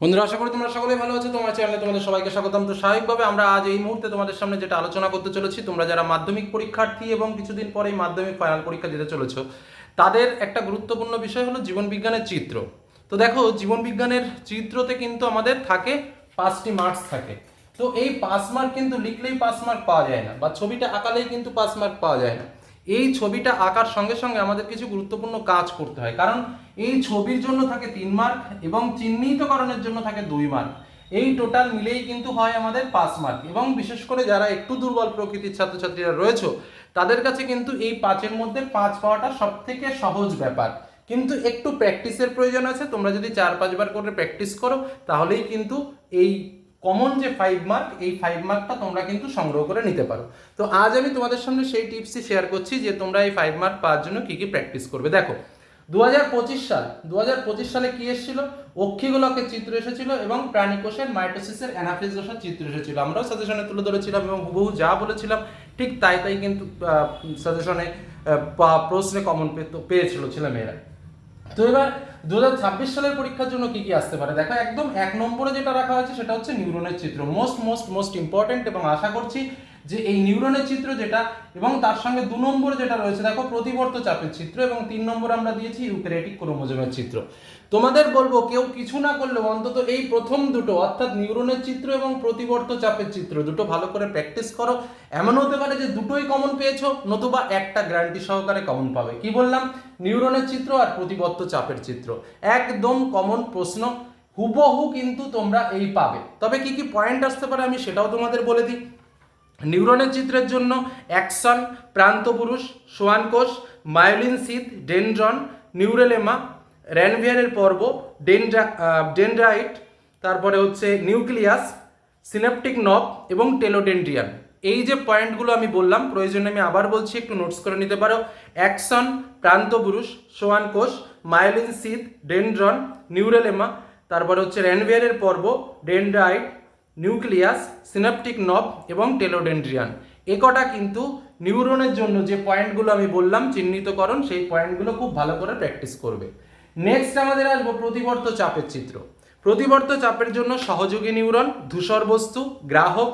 বন্ধুরা, আশা করি তোমরা সকলেই ভালো আছো। তোমার চ্যানেলে তোমাদের সবাইকে স্বাগতম। তো স্বাভাবিকভাবে আমরা আজ এই মুহূর্তে তোমাদের সামনে যেটা আলোচনা করতে চলেছি, তোমরা যারা মাধ্যমিক পরীক্ষার্থী এবং কিছুদিন পরেই মাধ্যমিক ফাইনাল পরীক্ষা দিতে চলেছ, তাদের একটা গুরুত্বপূর্ণ বিষয় হলো জীবন বিজ্ঞানের চিত্র। তো দেখো, জীবন বিজ্ঞানের চিত্রতে কিন্তু আমাদের থাকে পাঁচটি মার্কস থাকে। তো এই পাস মার্ক কিন্তু লিখলেই পাস মার্ক পাওয়া যায় না, বা ছবিটা আঁকালেই কিন্তু পাস মার্ক পাওয়া যায় না। এই ছবিটা আঁকার সঙ্গে সঙ্গে আমাদের কিছু গুরুত্বপূর্ণ কাজ করতে হয়। কারণ এই ছবির জন্য থাকে তিন মার্ক এবং চিহ্নিতকরণের জন্য থাকে দুই মার্ক এই টোটাল মিলেই কিন্তু হয় আমাদের পাঁচ মার্ক এবং বিশেষ করে যারা একটু দুর্বল প্রকৃতির ছাত্রছাত্রীরা রয়েছে, তাদের কাছে কিন্তু এই পাঁচের মধ্যে পাঁচ পাওয়াটা সব থেকে সহজ ব্যাপার। কিন্তু একটু প্র্যাকটিসের প্রয়োজন আছে। তোমরা যদি চার পাঁচবার করে প্র্যাকটিস করো, তাহলেই কিন্তু এই কমন যে ফাইভ মার্ক এই ফাইভ মার্কটা তোমরা কিন্তু সংগ্রহ করে নিতে পারো। তো আজ আমি তোমাদের সামনে সেই টিপসই শেয়ার করছি যে তোমরা এই ফাইভ মার্ক পাওয়ার জন্য কী কী প্র্যাকটিস করবে। দেখো দু হাজার পঁচিশ সাল দু হাজার পঁচিশ সালে কি এসেছিল? অক্ষিগোলকের চিত্র এসেছিল এবং প্রাণীকোষের মাইটোসিসের অ্যানাফিস চিত্র এসেছিল। আমরাও সাজেশনে তুলে ধরেছিলাম এবং হুবহু যা বলেছিলাম, ঠিক তাই তাই কিন্তু সাজেশনে প্রশ্নে কমন পেয়েছিল ছেলেমেয়েরা। তো এবার দু হাজার ছাব্বিশ সালের পরীক্ষার জন্য কি কি আসতে পারে? দেখো, একদম এক নম্বরে যেটা রাখা হয়েছে সেটা হচ্ছে নিউরনের চিত্র মোস্ট মোস্ট মোস্ট ইম্পর্টেন্ট এবং আশা করছি যে এই নিউরনের চিত্র যেটা এবং তার সঙ্গে দু নম্বর যেটা রয়েছে, দেখো প্রতিবর্ত চাপের চিত্র এবং তিন নম্বর আমরা দিয়েছি ইউক্যারিওটিক ক্রোমোজোমের চিত্র। তোমাদের বলব কেউ কিছু না করলেও অন্তত এই প্রথম দুটো, অর্থাৎ নিউরনের চিত্র এবং প্রতিবর্ত চাপের চিত্র দুটো ভালো করে প্র্যাকটিস করো। এমন হতে পারে যে দুটোই কমন পেয়েছ, নতুবা একটা গ্যারান্টি সহকারে কমন পাবে। কি বললাম? নিউরনের চিত্র আর প্রতিবর্ত চাপের চিত্র। একদম কমন প্রশ্ন, হুবহু কিন্তু তোমরা এই পাবে। তবে কি কি পয়েন্ট আসতে পারে আমি সেটাও তোমাদের বলে দিই। নিউরনের চিত্রের জন্য অ্যাকশন, প্রান্তপুরুষ, সোয়ানকোষ, মায়োলিন সিথ ডেনড্রন, নিউরেলেমা, র্যানভিয়ারের পর্ব, ডেনড্রা ডেনড্রাইট, তারপরে হচ্ছে নিউক্লিয়াস সিনেপটিক নব এবং টেলোডেন্ড্রিয়ান। এই যে পয়েন্টগুলো আমি বললাম, প্রয়োজনে আমি আবার বলছি, একটু নোটস করে নিতে পারো। অ্যাকশন, প্রান্তপুরুষ, সোয়ানকোষ, মায়োলিন সিথ ডেনড্রন, নিউরেলেমা, তারপরে হচ্ছে র্যানভিয়ারের পর্ব, ডেনড্রাইট নিউক্লিয়াস সিনাপটিক নব এবং টেলোডেন্ড্রিয়ান। এ কটা কিন্তু নিউরনের জন্য যে পয়েন্টগুলো আমি বললাম, চিহ্নিতকরণ, সেই পয়েন্টগুলো খুব ভালো করে প্র্যাকটিস করবে। নেক্সট আমাদের আসব প্রতিবর্ত চাপের চিত্র। প্রতিবর্ত চাপের জন্য সহযোগী নিউরন, ধূসর বস্তু, গ্রাহক,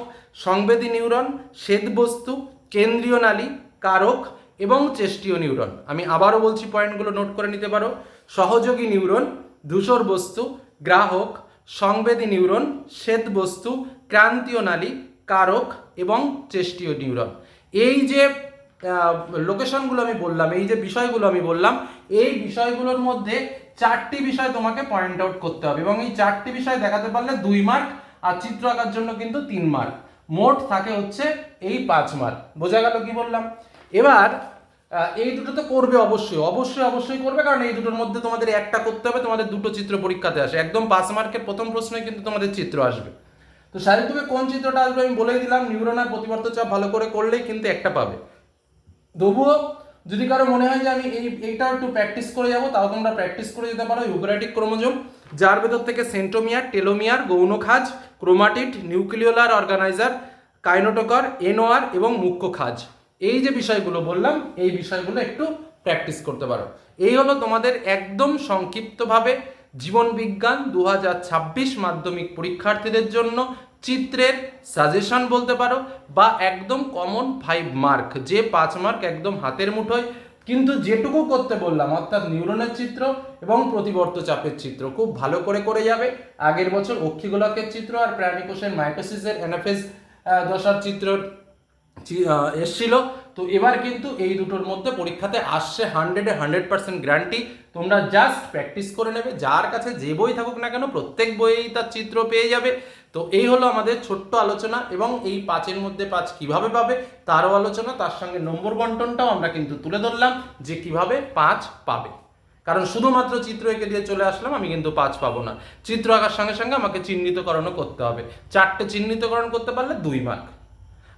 সংবেদী নিউরন, শ্বেত বস্তু, কেন্দ্রীয় নালী, কারক এবং চেষ্টীয় নিউরন। আমি আবারও বলছি পয়েন্টগুলো নোট করে নিতে পারো। সহযোগী নিউরন, ধূসর বস্তু, গ্রাহক সংবেদী নিউরন, শ্বেত বস্তু, ক্রান্তীয় নালী, কারক এবং চেষ্টীয় নিউরন। এই যে লোকেশনগুলো আমি বললাম, এই যে বিষয়গুলো আমি বললাম, এই বিষয়গুলোর মধ্যে চারটি বিষয় তোমাকে পয়েন্ট আউট করতে হবে এবং এই চারটি বিষয় দেখাতে পারলে দুই মার্ক আর চিত্র আঁকার জন্য কিন্তু তিন মার্ক মোট থাকে হচ্ছে এই পাঁচ মার্ক বোঝা গেল কি বললাম? এবার এই দুটো তো করবে অবশ্যই অবশ্যই অবশ্যই করবে, কারণ এই দুটোর মধ্যে তোমাদের একটা করতে হবে, তোমাদের দুটো চিত্র পরীক্ষাতে আসে। একদম পাঁচ মার্কের প্রথম প্রশ্নে কিন্তু তোমাদের চিত্র আসবে। তো স্বাভাবিকভাবে কোন চিত্রটা আসবে আমি বলেই দিলাম, নিউরনার প্রতিবর্ত চাপ ভালো করে করলেই কিন্তু একটা পাবে। তবুও যদি কারও মনে হয় যে আমি এই, এইটা একটু প্র্যাকটিস করে যাব, তাও তোমরা প্র্যাকটিস করে যেতে পারো ইউক্রাটিক ক্রোমোজোম যার ভেতর থেকে সেন্টোমিয়ার টেলোমিয়ার গৌণ খাজ ক্রোমাটিড নিউক্লিওলার অর্গানাইজার কাইনোটোকার এনোয়ার এবং মুখ্য খাজ। এই যে বিষয়গুলো বললাম, এই বিষয়গুলো একটু প্র্যাকটিস করতে পারো। এই হলো তোমাদের একদম সংক্ষিপ্তভাবে জীবন বিজ্ঞান দু হাজার ছাব্বিশ মাধ্যমিক পরীক্ষার্থীদের জন্য চিত্রের সাজেশন বলতে পারো, বা একদম কমন ফাইভ মার্ক যে পাঁচ মার্ক একদম হাতের মুঠোয়। কিন্তু যেটুকু করতে বললাম, অর্থাৎ নিউরনের চিত্র এবং প্রতিবর্ত চাপের চিত্র, খুব ভালো করে করে যাবে। আগের বছর অক্ষিগোলকের চিত্র আর প্রাণীকোষের মাইটোসিসের অ্যানাফেস দশার চিত্র এসছিল। তো এবার কিন্তু এই দুটোর মধ্যে পরীক্ষাতে আসছে হান্ড্রেডে হান্ড্রেড পার্সেন্ট গ্যারান্টি তোমরা জাস্ট প্র্যাকটিস করে নেবে। যার কাছে যে বই থাকুক না কেন, প্রত্যেক বইয়েই তার চিত্র পেয়ে যাবে। তো এই হলো আমাদের ছোট্ট আলোচনা এবং এই পাঁচের মধ্যে পাঁচ কীভাবে পাবে তারও আলোচনা। তার সঙ্গে নম্বর বন্টনটাও আমরা কিন্তু তুলে ধরলাম যে কীভাবে পাঁচ পাবে। কারণ শুধুমাত্র চিত্র এঁকে দিয়ে চলে আসলাম, আমি কিন্তু পাঁচ পাবো না। চিত্র আঁকার সঙ্গে সঙ্গে আমাকে চিহ্নিতকরণও করতে হবে। চারটে চিহ্নিতকরণ করতে পারলে দুই মার্ক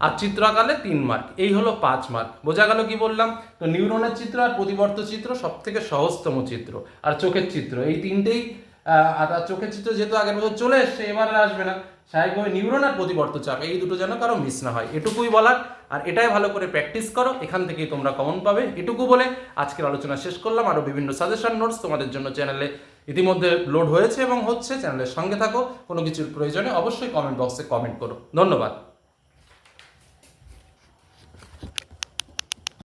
আর চিত্র আঁকালে তিন মার্ক এই হলো পাঁচ মার্ক বোঝা গেল কি বললাম? তো নিউরনের চিত্র আর প্রতিবর্ত চিত্র সব থেকে সহজতম চিত্র আর চোখের চিত্র। এই তিনটেই আর চোখের চিত্র যেহেতু আগের বছর চলে এসছে, এবার আসবে না। স্বাভাবিকভাবে নিউরন আর প্রতিবর্ত চাপ, এই দুটো যেন কারও মিস না হয়। এটুকুই বলার। আর এটাই ভালো করে প্র্যাকটিস করো। এখান থেকেই তোমরা কমন পাবে। এটুকু বলে আজকের আলোচনা শেষ করলাম। আরও বিভিন্ন সাজেশন নোটস তোমাদের জন্য চ্যানেলে ইতিমধ্যে লোড হয়েছে এবং হচ্ছে। চ্যানেলের সঙ্গে থাকো। কোনো কিছুর প্রয়োজনে অবশ্যই কমেন্ট বক্সে কমেন্ট করো। ধন্যবাদ।